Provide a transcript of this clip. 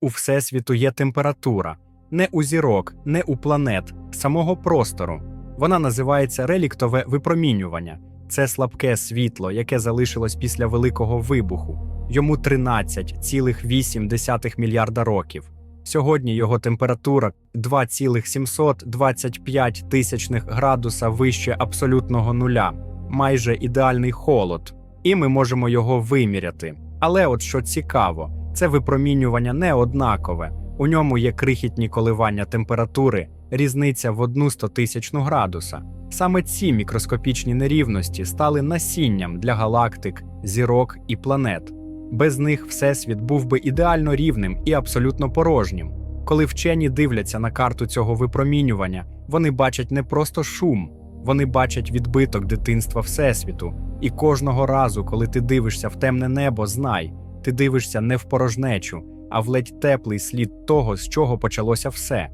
У Всесвіту є температура, не у зірок, не у планет, самого простору. Вона називається реліктове випромінювання. Це слабке світло, яке залишилось після Великого вибуху. Йому 13,8 мільярда років. Сьогодні його температура 2,725 тисячних градуса вище абсолютного нуля, майже ідеальний холод, і ми можемо його виміряти. Але от що цікаво, це випромінювання не однакове. У ньому є крихітні коливання температури, різниця в одну стотисячну градуса. Саме ці мікроскопічні нерівності стали насінням для галактик, зірок і планет. Без них Всесвіт був би ідеально рівним і абсолютно порожнім. Коли вчені дивляться на карту цього випромінювання, вони бачать не просто шум, вони бачать відбиток дитинства Всесвіту. І кожного разу, коли ти дивишся в темне небо, знай, ти дивишся не в порожнечу, а в ледь теплий слід того, з чого почалося все.